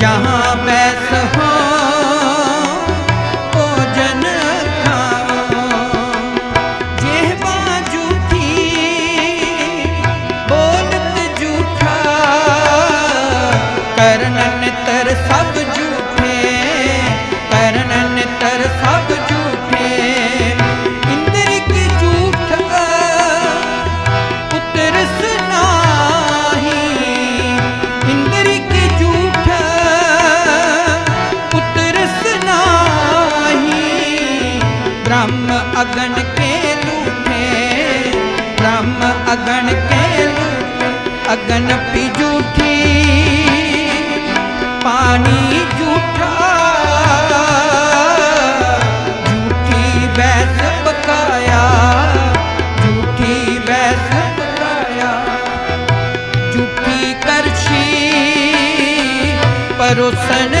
जहाँ ब्रह्म अगन के लूठे ब्रह्म अगन के अगन पी झूठी पानी जूठा झूठी बैस पकाया झूठी बैस पकाया झूठी करछी, परोसन